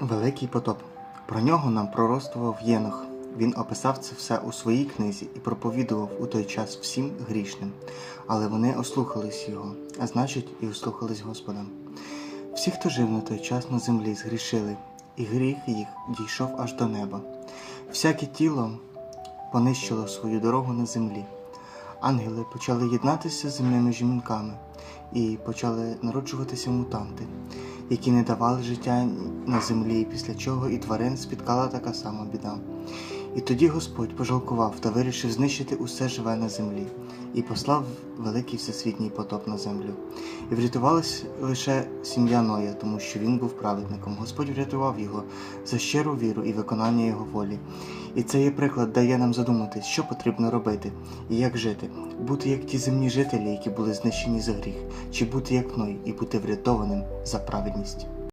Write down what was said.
Великий потоп. Про нього нам пророствував Єнох. Він описав це все у своїй книзі і проповідував у той час всім грішним, але вони ослухались його, а значить, і ослухались Господа. Всі, хто жив на той час на землі, згрішили, і гріх їх дійшов аж до неба. Всяке тіло понищило свою дорогу на землі. Ангели почали єднатися з земними жінками і почали народжуватися мутанти, які не давали життя на землі, після чого і тварин спіткала така сама біда. І тоді Господь пожалкував та вирішив знищити усе живе на землі, і послав великий всесвітній потоп на землю. І врятувалась лише сім'я Ноя, тому що він був праведником. Господь врятував його за щиру віру і виконання його волі. І це є приклад, дає нам задуматись, що потрібно робити і як жити, бути як ті земні жителі, які були знищені за гріх, чи бути як Ной і бути врятованим за праведність.